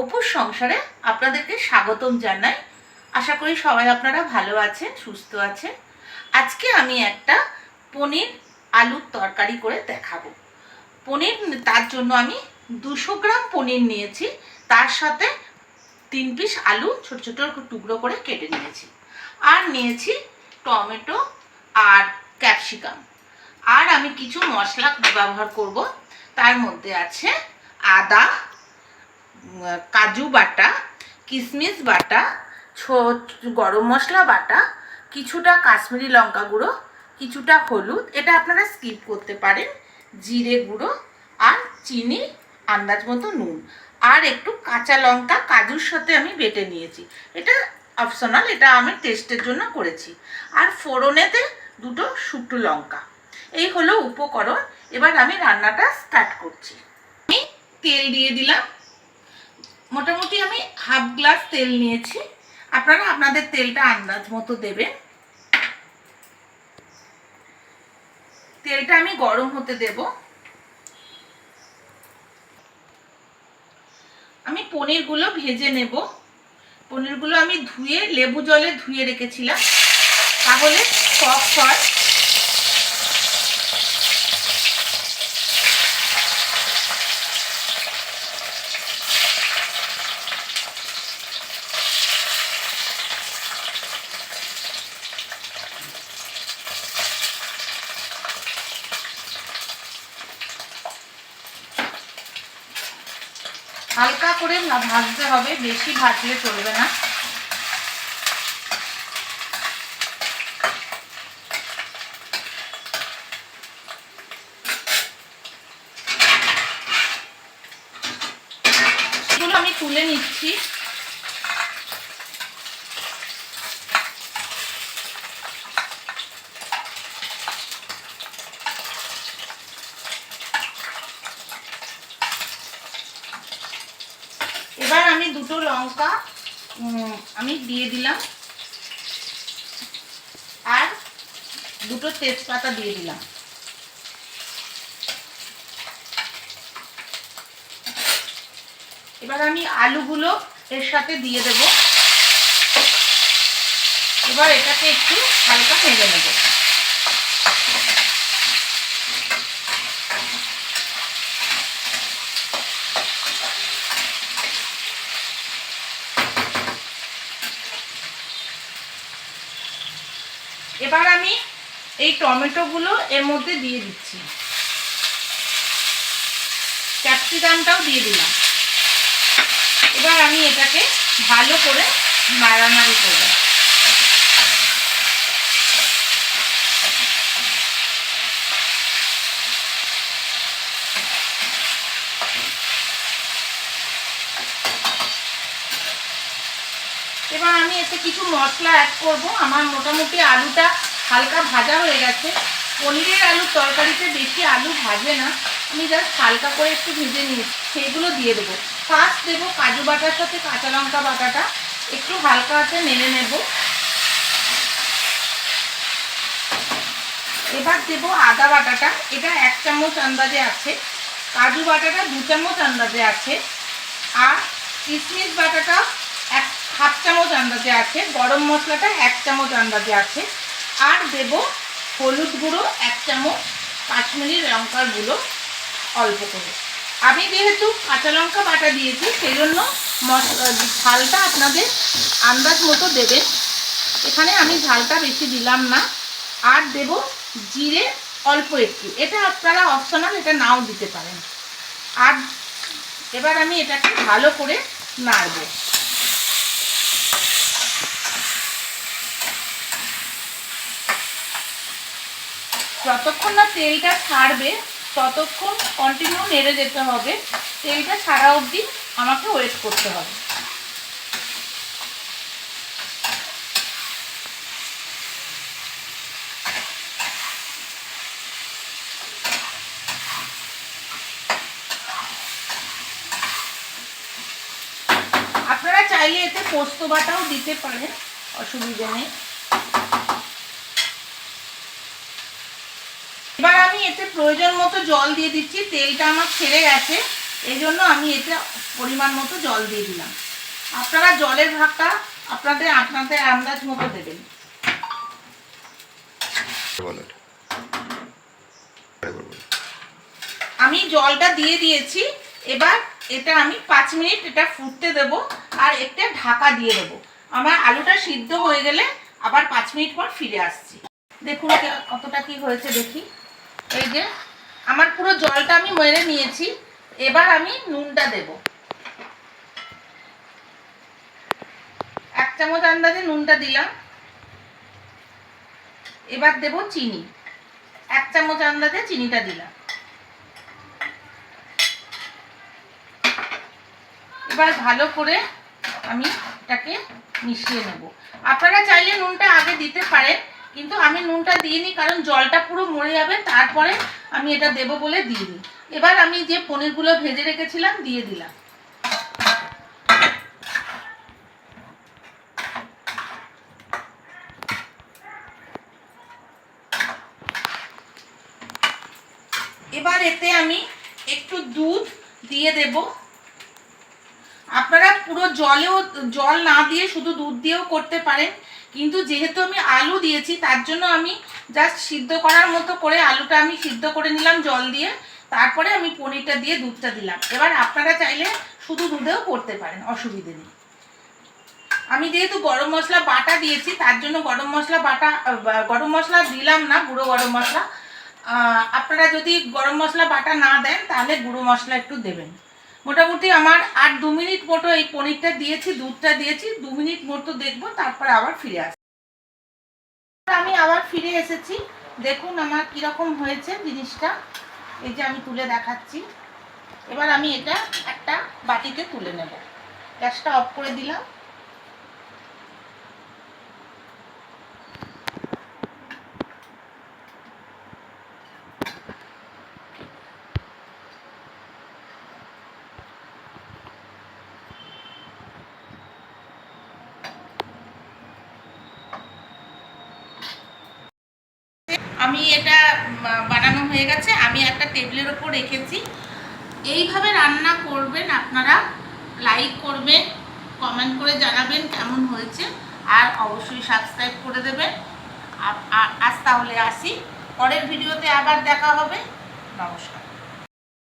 অপুর সংসারে আপনাদেরকে স্বাগতম জানাই। আশা করি সবাই আপনারা ভালো আছেন, সুস্থ আছেন। আজকে আমি একটা পনির আলুর তরকারি করে দেখাবো। পনির, তার জন্য আমি দুশো গ্রাম পনির নিয়েছি। তার সাথে তিন পিস আলু, ছোট ছোট টুকরো করে কেটে নিয়েছি। আর নিয়েছি টমেটো আর ক্যাপসিকাম। আর আমি কিছু মশলা ব্যবহার করব। তার মধ্যে আছে আদা কাজু বাটা কিশমিশ বাটা, ছো- গরম মশলা বাটা, কিছুটা কাশ্মীরি লঙ্কা গুঁড়ো, কিছুটা হলুদ, এটা আপনারা স্কিপ করতে পারেন, জিরে গুঁড়ো আর চিনি আন্দাজ মতো নুন। আর একটু কাঁচা লঙ্কা, কাজুর সাথে আমি বেটে নিয়েছি। এটা অপশনাল এটা আমি টেস্টের জন্য করেছি। আর ফোড়নেতে দুটো শুকনো লঙ্কা। এই হলো উপকরণ। এবার আমি রান্নাটা স্টার্ট করছি। আমি তেল দিয়ে দিলাম। মোটামুটি আমি হাফ গ্লাস তেল নিয়েছি। আপনারা আপনাদের তেলটা আন্দাজ মতো দেবেন। তেলটা আমি গরম হতে দেব। আমি পনিরগুলো ভেজে নেব। পনিরগুলো আমি ধুয়ে লেবু জলে ধুয়ে রেখেছিলাম। তাহলে সফট হয়। হালকা করে ভাজতে হবে বেশি ভাজলে চলবে না। আমি তুলে নিচ্ছি এবার আমি দুটো লঙ্কা আমি দিয়ে দিলাম। আর দুটো তেজপাতা দিয়ে দিলাম। এবার আমি আলুগুলো এর সাথে দিয়ে দেব। এবার এটাকে একটু হালকা ভেজে নেব এবার আমি এই টমেটোগুলো এর মধ্যে দিয়ে দিচ্ছি। ক্যাপসিকামটাও দিয়ে দিলাম। এবার আমি এটাকে ভালো করে নাড়ানাড়ি করব। এবার আমি এতে কিছু মশলা অ্যাড করব। আমার মোটামুটি আলুটা হালকা ভাজা হয়ে গেছে। পনিরের আলুর তরকারিতে বেশি আলু ভাজে না। আমি জাস্ট হালকা করে একটু ভেজে নিয়েছি। সেগুলো দিয়ে দেবো। ফার্স্ট দেবো কাজু বাটার সাথে কাঁচা লঙ্কা বাটাটা। একটু হালকা হাতে নেড়ে নেব। এবার দেবো আদা বাটাটা। এটা এক চামচ আন্দাজে আছে। কাজু বাটাটা দু চামচ আন্দাজে আছে। আর কিশমিশ বাটাটা এক হাফ চামচ আন্দাজে আছে। গরম মশলাটা এক চামচ আন্দাজে আছে। আর দেব হলুদ গুঁড়ো, এক চামচ কাশ্মীরি লঙ্কার গুঁড়ো অল্প করে। আমি যেহেতু কাঁচা লঙ্কা বাটা দিয়েছি সেই জন্য ঝালটা আপনাদের আন্দাজ মতো দেবেন। এখানে আমি ঝালটা বেশি দিলাম না। আর দেব জিরে অল্প একটু। এটা আপনারা অপশনাল এটা নাও দিতে পারেন। আর এবার আমি এটাকে ভালো করে নাড়ব। যতক্ষণ না তেলটা ছাড়বে, ততক্ষণ কন্টিনিউ নেড়ে যেতে হবে। তেলটা ছাড়া অবধি আমাকে ওয়েট করতে হবে। আপনারা চাইলে এতে পোস্ত বাটাও দিতে পারেন, অসুবিধা নেই এবার আমি এতে প্রয়োজন মতো জল দিয়ে দিচ্ছি, তেলটা আমার ছেড়ে গেছে এই জন্য আমি এতে পরিমাণ মতো জল দিয়ে দিলাম। আপনারা জলের ভাগটা আপনাদের আপনাদের আন্দাজ মতো দেবেন। আমি জলটা দিয়ে দিয়েছি, এবার এটা আমি পাঁচ মিনিট এটা ফুটতে দেব আর একটা ঢাকা দিয়ে দেব। আমার আলুটা সিদ্ধ হয়ে গেলে আবার পাঁচ মিনিট পর ফিরে আসছি। দেখুন কতটা কি হয়েছে দেখি। এই যে, আমার পুরো জলটা আমি মেরে নিয়েছি, এবার আমি নুনটা দেব। এক চামচ আন্দাজে নুনটা দিলাম। এবার দেব চিনি। এক চামচ আন্দাজে চিনিটা দিলাম। এবার ভালো করে আমি এটাকে মিশিয়ে নেব। আপনারা চাইলে নুনটা আগে দিতে পারেন। কিন্তু আমি নুনটা দিইনি, কারণ জলটা পুরো মরে যাবে, তারপরে আমি এটা দেব বলে দিইনি। এবার আমি যে পনিরগুলো ভেজে রেখেছিলাম, দিয়ে দিলাম। এবার এতে আমি একটু দুধ দিয়ে দেবো। আপনারা পুরো জলেও, জল না দিয়ে শুধু দুধ দিয়েও করতে পারেন। কিন্তু যেহেতু আমি আলু দিয়েছি, তার জন্য আমি জাস্ট সিদ্ধ করার মতো করে আলুটা আমি সিদ্ধ করে নিলাম জল দিয়ে। তারপরে আমি পনিরটা দিয়ে দুধটা দিলাম। এবার আপনারা চাইলে শুধু দুধেও করতে পারেন, অসুবিধে নেই। আমি যেহেতু গরম মশলা বাটা দিয়েছি, তার জন্য গরম মশলা বাটা গরম মশলা দিলাম না, গুঁড়ো গরম মশলা। আপনারা যদি গরম মশলা বাটা না দেন, তাহলে গুঁড়ো মশলা একটু দেবেন। মোটামুটি আমার আর দু মিনিট মতো এই পনিরটা দিয়েছি, দুধটা দিয়েছি, দু মিনিট মতো দেখব, তারপরে আবার ফিরে আসব। আমি আবার ফিরে এসেছি। দেখুন আমার কীরকম হয়েছে জিনিসটা। এই যে আমি তুলে দেখাচ্ছি। এবার আমি এটা একটা বাটিতে তুলে নেব। গ্যাসটা অফ করে দিলাম। আমি এটা বানানো হয়ে গেছে। আমি একটা টেবিলের ওপর রেখেছি। এইভাবে রান্না করবেন আপনারা। লাইক করবেন, কমেন্ট করে জানাবেন কেমন হয়েছে। আর অবশ্যই সাবস্ক্রাইব করে দেবেন। আজ তাহলে আসি। পরের ভিডিওতে আবার দেখা হবে। নমস্কার।